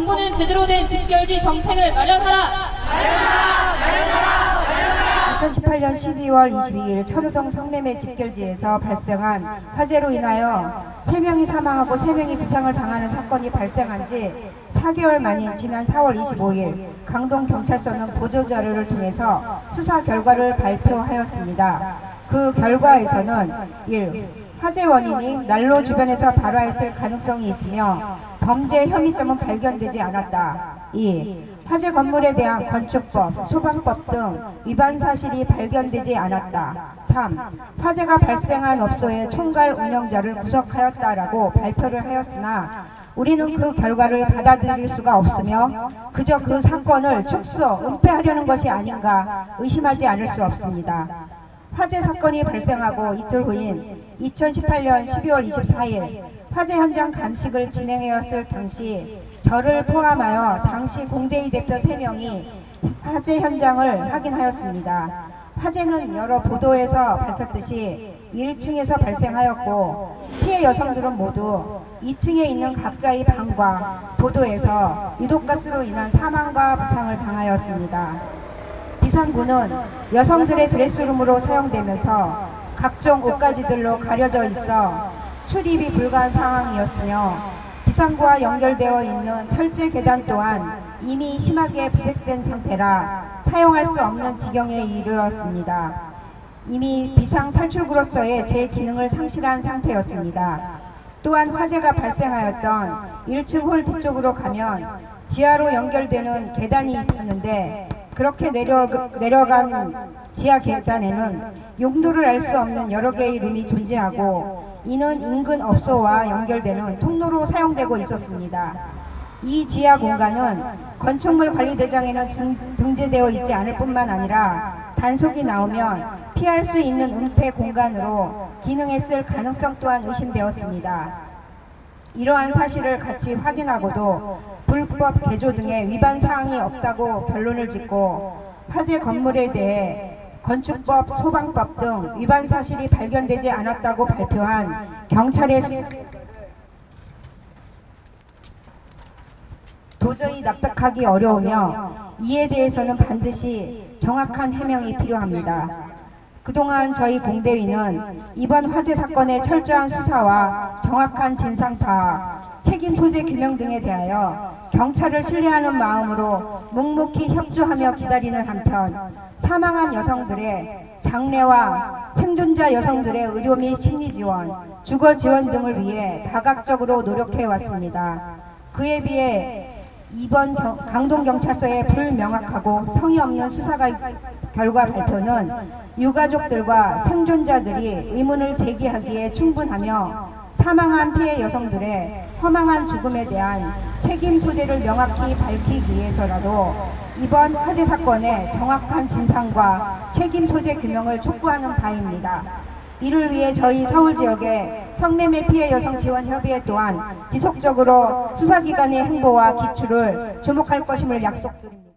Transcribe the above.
정부는 제대로 된 집결지 정책을 마련하라. 2018년 12월 22일 철우동 성남의 집결지에서 발생한 화재로 인하여 3명이 사망하고 3명이 부상을 당하는 사건이 발생한 지 4개월 만인 지난 4월 25일 강동경찰서는 보조자료를 통해서 수사 결과를 발표하였습니다. 그 결과에서는 1. 화재 원인이 난로 주변에서 발화했을 가능성이 있으며 범죄 혐의점은 발견되지 않았다. 2. 화재 건물에 대한 건축법, 소방법 등 위반 사실이 발견되지 않았다. 3. 화재가 발생한 업소의 총괄 운영자를 구속하였다라고 발표를 하였으나 우리는 그 결과를 받아들일 수가 없으며 그저 그 사건을 축소, 은폐하려는 것이 아닌가 의심하지 않을 수 없습니다. 화재 사건이 발생하고 이틀 후인 2018년 12월 24일 화재 현장 감식을 진행하였을 당시 저를 포함하여 당시 공대위 대표 3명이 화재 현장을 확인하였습니다. 화재는 여러 보도에서 밝혔듯이 1층에서 발생하였고 피해 여성들은 모두 2층에 있는 각자의 방과 보도에서 유독가스로 인한 사망과 부상을 당하였습니다. 비상구는 여성들의 드레스룸으로 사용되면서 각종 옷가지들로 가려져 있어 출입이 불가한 상황이었으며 비상구와 연결되어 있는 철제 계단 또한 이미 심하게 부색된 상태라 사용할 수 없는 지경에 이르렀습니다. 이미 비상 탈출구로서의 제 기능을 상실한 상태였습니다. 또한 화재가 발생하였던 1층 홀 뒤쪽으로 가면 지하로 연결되는 계단이 있었는데 그렇게 내려, 내려간 지하 계단에는 용도를 알 수 없는 여러 개의 룸이 존재하고 이는 인근 업소와 연결되는 통로로 사용되고 있었습니다. 이 지하 공간은 건축물 관리대장에는 등- 등재되어 있지 않을 뿐만 아니라 단속이 나오면 피할 수 있는 은폐 공간으로 기능했을 가능성 또한 의심되었습니다. 이러한 사실을 같이 확인하고도 불법 개조 등의 위반 사항이 없다고 결론을 짓고 화재 건물에 대해 건축법, 소방법 등 위반 사실이 발견되지 않았다고 발표한 경찰의 수- 도저히 납득하기 어려우며 이에 대해서는 반드시 정확한 해명이 필요합니다. 그동안 저희 공대위는 이번 화재 사건의 철저한 수사와 정확한 진상 파악, 책임 소재 규명 등에 대하여 경찰을 신뢰하는 마음으로 묵묵히 협조하며 기다리는 한편 사망한 여성들의 장례와 생존자 여성들의 의료 및 심리 지원, 주거 지원 등을 위해 다각적으로 노력해 왔습니다. 그에 비해 이번 경- 강동경찰서의 불명확하고 성의 없는 수사 갈- 결과 발표는 유가족들과 생존자들이 의문을 제기하기에 충분하며 사망한 피해 여성들의 허망한 죽음에 대한 책임 소재를 명확히 밝히기 위해서라도 이번 화재 사건의 정확한 진상과 책임 소재 규명을 촉구하는 바입니다. 이를 위해 저희 서울 지역의 성매매 피해 여성 지원 협의회 또한 지속적으로 수사기관의 행보와 기출을 주목할 것임을 약속드립니다.